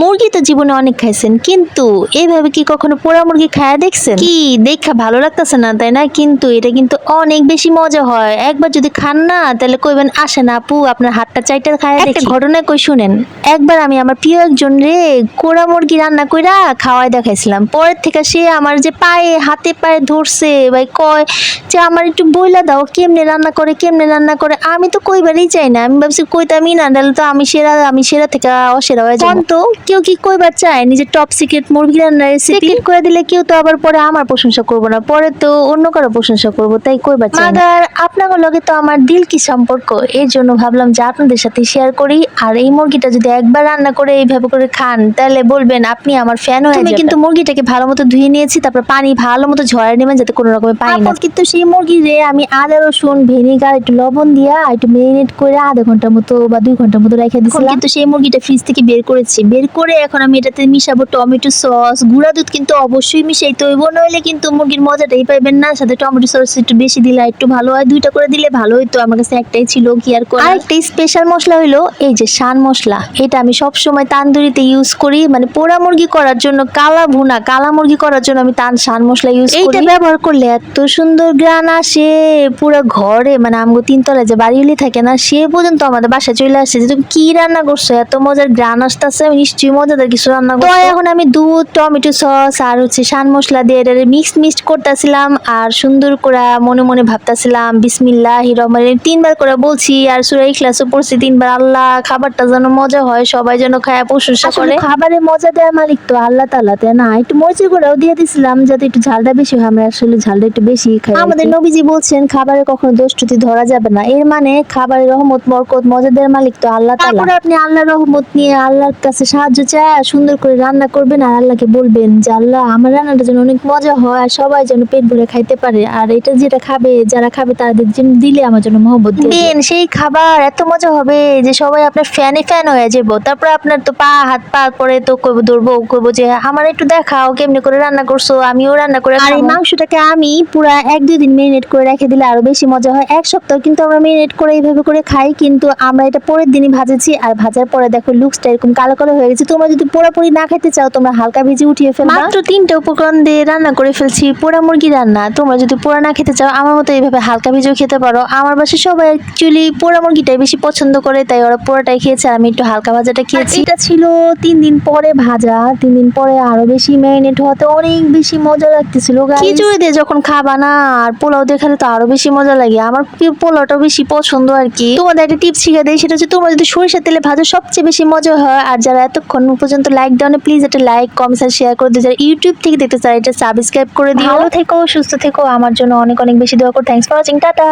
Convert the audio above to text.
মুরগি তো জীবনে অনেক খাইছেন কিন্তু এইভাবে কি কখনো পোড়া মুরগি খায়া দেখছেন? কি দেখা ভালো লাগতেছে না তাই না? কিন্তু এটা কিন্তু অনেক বেশি মজা হয়। একবার যদি খান না তাহলে কইবেন আসেন আপু আপনার হাতটা চাইটা খায়া একটা ঘটনা কই শুনেন। একবার আমি আমার প্রিয় একজন রে কোড়া মুরগি রান্না কইরা খাওয়াই দেখাইছিলাম। পরের থেকে সে আমার যে পায়ে হাতে পায়ে ধরছে ভাই কয় যে আমার একটু বইলা দাও কেমনে রান্না করে কেমনে রান্না করে? আমি তো কইবারই চাই না। আমি ভাবছি কইতামই না তাহলে তো আমি সেরা আমি সেরা থেকে অসেরা হয়ে যাব। তো কেউ কি কইবার চায়? নিজের টপ সিক্রেট মুরগি রান্নার রেসিপি করে দিলে কেউ তো আবার পরে আমার প্রশংসা করব না। পরে তো অন্য কারও প্রশংসা করব তাই কইবার চাই মাগার আপনাদের লগে তো আমার দিল কি সম্পর্ক? এর জন্য ভাবলাম যে আপনাদের সাথে শেয়ার করি। আর এই মুরগিটা যদি একবার রান্না করে এইভাবে করে খান তাহলে বলবেন আপনি আমার ফ্যান হয়ে যাবেন কিন্তু মুরগিটাকে ভালো মতো ধুয়ে নিয়েছি তারপর পানি ভালো মতো ঝরাই নেবেন যাতে কোনো রকমের পানি না কিন্তু সেই মুরগি রে আমি আদা রসুন ভিনেগার একটু লবণ দিয়া একটু মেরিনেট করে আধা ঘণ্টার মতো বা দুই ঘণ্টার মতো রেখে দিয়েছিলাম কিন্তু সেই মুরগিটা ফ্রিজ থেকে বের করেছি। বের করে এখন আমি এটাতে মিশাবো টমেটো সস গুঁড়া দুধ কিন্তু অবশ্যই মিশাইতে হইব নইলে কিন্তু মুরগির মজাটাই পাইবেন না। সাথে টমেটো সস একটু বেশি দিলে একটু ভালো হয় দুইটা করে দিলে ভালো হইতো। আমার কাছে একটাই ছিল কি আর করার? আরেকটা স্পেশাল মশলা হইল এই যে শান মশলা। এটা আমি সব সময় তান্দুরিতে ইউজ করি মানে পোড়া মুরগি করার জন্য কালা ভুনা কালা মুরগি করার জন্য আমি তান শান মশলা ইউজ করি। এইটা ব্যবহার করলে এত সুন্দর গ্রান আসে পুরো ঘরে মানে আমগো তিনতলায় যে বাড়িগুলি থাকে না সে পর্যন্ত আমাদের বাসায় চলে আসছে যে তুমি কি রান্না করছ এত মজার গ্রান আসতেছে নিশ্চয়ই মজাদার কিছু রান্না তো এখন আমি দুধ টমেটো সস আর হচ্ছে শান মশলা দিয়ে এটা মিক্স মিক্সড করতেছিলাম আর সুন্দর করে মনে মনে ভাবতেছিলাম বিসমিল্লাহ রহমান রহিম। তিনবার করে বলছি আর সুরাই ক্লাসও পড়ছি তিনবার আল্লাহ খাবারটা যেন মজা হয় সবাই যেন খায় প্রশংসা করে। খাবারে মজা দেওয়ার মালিক তো আল্লাহ তালা তাই না? একটু মরিচের গুঁড়াও দিয়ে দিছিলাম যাতে একটু ঝালটা বেশি হয়। আমরা আসলে ঝালটা একটু বেশি খাই আমাদের নবীজি বলছেন খাবারে কখনো দোষ ত্রুটি ধরা যাবে না। এর মানে খাবারের রহমত বরকত মজা দেওয়ার মালিক তো আল্লাহ তারপরে আপনি আল্লাহর রহমত নিয়ে আল্লাহর কাছে সাহায্য চায় সুন্দর করে রান্না করবেন আর আল্লাহকে বলবেন যে আল্লাহ আমার রান্নাটা যেন অনেক মজা হয় আর সবাই যেন পেট ভরে খাইতে পারে। আর এটা যেটা খাবে যারা খাবে তাদের জন্য দিলে আমার জন্য মহব্বত দিবেন সেই খাবার এত মজা হবে যে সবাই আপনার ফ্যানে ফ্যান হয়ে যাব তারপরে আপনার তো পা হাত পা করে তো কইব ধরবো কইব যে আমার একটু দেখাও কেমনি করে রান্না করছ আমিও রান্না করে আর এই মাংসটাকে আমি পুরা এক দুই দিন মেরিনেট করে রেখে দিলে আরও বেশি মজা হয়। এক সপ্তাহ কিন্তু আমরা মেরিনেট করে এইভাবে করে খাই কিন্তু আমরা এটা পরের দিনই ভাজেছি। আর ভাজার পরে দেখো লুকসটা এরকম কালো কালো হয়ে গেছে। তোমরা যদি পোড়াপুরি না খেতে চাও তোমরা হালকা ভেজে উঠিয়ে ফেলবা। মাত্র তিনটে উপকরণ দিয়ে রান্না করে ফেলছি পোড়া মুরগি রান্না। তোমরা যদি পোড়া না খেতে চাও আমার মতো এইভাবে হালকা ভেজেও খেতে পারো। আমার বাসায় সবাই অ্যাকচুয়ালি পোড়া মুরগিটাই বেশি পছন্দ করে তাই ওরা পোড়াটাই খেয়েছে আমি একটু হালকা ভাজাটা খেয়েছি। এটা ছিল তিন দিন পরে ভাজা। তিন দিন পরে আরও বেশি ম্যারিনেট হতে অনেক বেশি মজা লাগতেছিল খিচুড়ি দিয়ে যখন খাবা না আর পোলাও দিয়ে খেলে তো আরও বেশি মজা লাগে। আমার পোলাওটা বেশি পছন্দ আর কি। তোমাদের একটা টিপস শিখে দেয় সেটা হচ্ছে তোমরা যদি সরিষার তেলে ভাজো সবচেয়ে বেশি মজা হয় আর যারা এতক্ষণ পর্যন্ত লাইক দাও না প্লিজ এটা লাইক কমেন্ট আর শেয়ার করে দিও। যারা ইউটিউব থেকে দেখতে চায়, এটা সাবস্ক্রাইব করে দিও। ভালো থেকো, সুস্থ থেকো। আমার জন্য অনেক অনেক বেশি দোয়া করো। Thanks for watching tata!